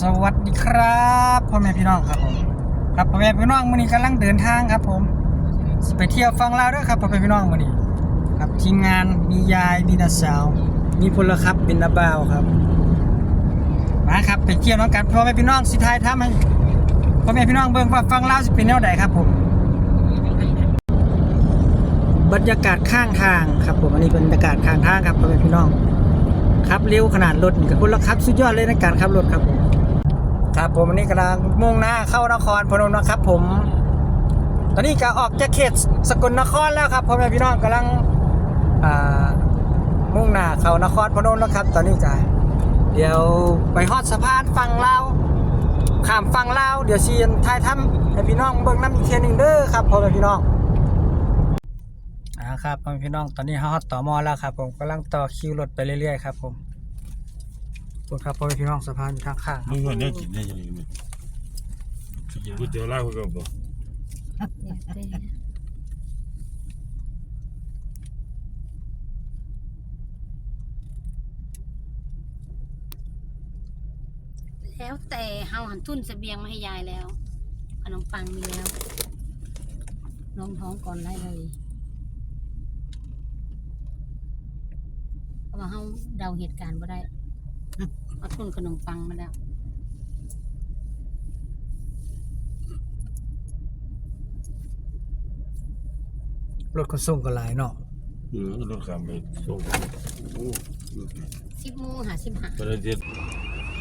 สวัสดีครับพ่อแม่พี่น้องครับผมครับพ่อแม่พี่น้องมื้อนี้กำลังเดินทางครับ ผมไปเที่ยวฟังลาวด้วยครับพ่อแม่พี่น้องมื้อนี้ ครับทีมงานมียายมีนาสาว มีพลครับเป็นนาบาวครับมาครับไปเที่ยวน้องกันพ่อแม่พี่น้องสิทายทำให้พ่อแม่พี่น้องเบิ่งว่าฟังลาวสิเป็นแนวใดครับผม บรรยากาศข้างทางครับ ผมอันนี้เป็นบรรยากาศข้างทางครับพ่อแม่พี่น้องครับเร็วขนาดรถกับคุณละครับ สุดยอดเลยในการขับรถครับผม ครับผมอันนี้กำลังมุ่งหน้าเข้านครพนมนะครับ ผม ตอนนี้ก็ออกจากเขตสกลนครแล้วครับพ่อแม่พี่น้องกำลังมุ่งหน้าเข้านครพนมแล้วครับ ตอนนี้ก็เดี๋ยวไปฮอดสะพานฝั่งลาวข้ามฝั่งลาวเดี๋ยวซียนทายทำให้พี่น้องเบิ่งน้ำอีกเทียหนึงเด้อครับพ่อแม่พี่น้องอ่าครับพ่อแม่พี่น้องตอนนี้ฮอดต่อมอแล้วครับ ผมกำลังต่อคิวรถไปเรื่อยๆครับผม ขอบคุณครับพ่อแม่พี่น้องสะพานอยู่ทางข้างครับมึงว่าเนี่ยกินได้ยังไงเนี่ยกินก๋วยเตี๋ยวลาวก็บอกแล้วแต่เฮาหันทุนเสบียงมาให้ยายแล้ว ขนมปังมีแล้ว ลองท้องก่อนได้เลยเพราะว่าเฮาเดาเหตุการณ์บ่ได้ เอาทุนขนมปังมาแล้วรถขนส่งก็หลายเนาะเออรถข้ามไปส่งโอ้สิบโมงหาสิบหาประเด็น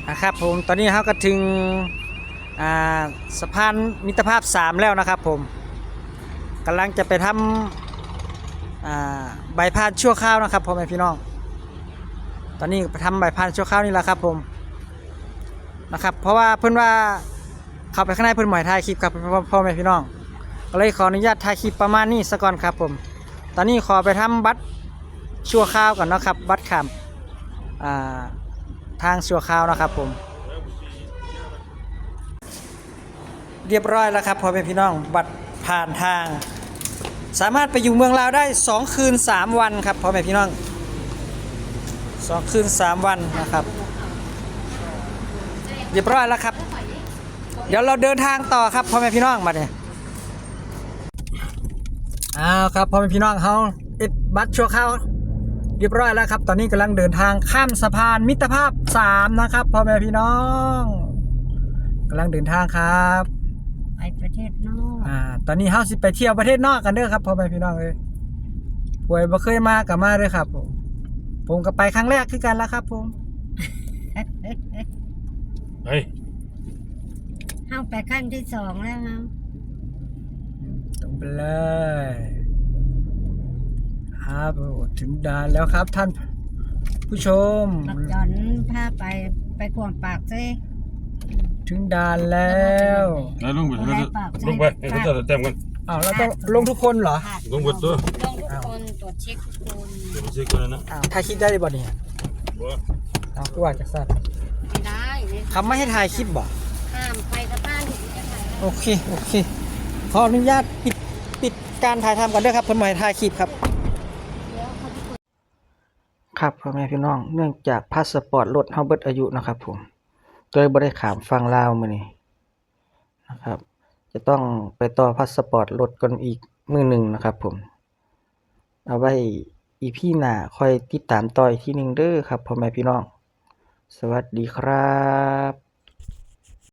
นะครับผมตอนนี้เราก็ถึงอ่าสะพานมิตรภาพ 3 แล้วนะครับผมกำลังจะไปทำอ่าใบพานชั่วข้าวนะครับพ่อแม่พี่น้อง ตอนนี้ไปทำใบพานชั่วข้าวนี่แหละครับผมนะครับ เพราะว่าเพื่อนว่าเข้าไปข้างในเพื่อนหมายถ่ายคลิปครับพ่อแม่พี่น้องก็เลยขออนุญาตถ่ายคลิปประมาณนี้สักก่อนครับผม ตอนนี้ขอไปทำบัตรชั่วข้าวก่อนนะครับ บัตรขามทางชั่วคราวนะครับผม เรียบร้อยแล้วครับพ่อแม่พี่น้องบัตรผ่านทาง สามารถไปอยู่เมืองลาวได้ 2 คืน 3 วันครับพ่อแม่พี่น้อง 2คืน3วันนะครับเรียบร้อยแล้วครับ เดี๋ยวเราเดินทางต่อครับพ่อแม่พี่น้องมาเนี่ยอ้าวครับพ่อแม่พี่น้องเขาเอ็ดบัตรชั่วคราวเรียบร้อยแล้วครับ ตอนนี้กำลังเดินทางข้ามสะพานมิตรภาพ3นะครับพ่อแม่พี่น้องกำลังเดินทางครับไปประเทศนอกอ่าตอนนี้เฮาสิไปเที่ยวประเทศนอกกันเด้อครับพ่อแม่พี่น้องเอ้ยป่วยบ่เคยมากับมาเด้อครับผม ผมก็ไปครั้งแรกคือกันแล้วครับ ผมเฮ้ยเฮาไปขั้นที่สองแล้วครับตรงไปเลยครับโอ้ถึงด่านแล้วครับท่าน ผู้ชมบักหย่อนพาไปไปกวงปากซิถึงด่านแล้วแล้วลงไปเอาแล้วได้จะปากลงไปให้เขาจะแต้มกันอ้าวเราต้องลงทุกคนเหรอ ลงหมดตัวลงทุกคนต รวจเช็คทุกคนเดี๋ยวไปเช็คกันนะอ้าวถ่ายคลิปได้บ่เนี่ยบ่อ้าวคือว่าจากสั้นไม่ได้เนี่ยคำไม่ให้ถ่ายคลิปบ่ห้ามไปสะพานถึงจะถ่ายได้โอเคโอเคขออนุญาตปิดปิดการถ่ายทำก่อนด้วยครับเพื่อนหมายถ่ายคลิปครับ เดี๋ยวเขาจะเปิดครับพ่อแม่พี่น้องเนื่องจากพาสปอร์ตรถเฮาเบิดอายุนะครับผมก็เลยบ่ได้ขามฟังลาวมื้อนี้นะครับ จะต้องไปต่อพาสปอร์ตรถกันอีกมื้อหนึ่งนะครับผม เอาไว้อีพี่หน้าค่อยติดตามต่ออีกทีหนึ่งเด้อครับพ่อแม่พี่น้อง สวัสดีครับ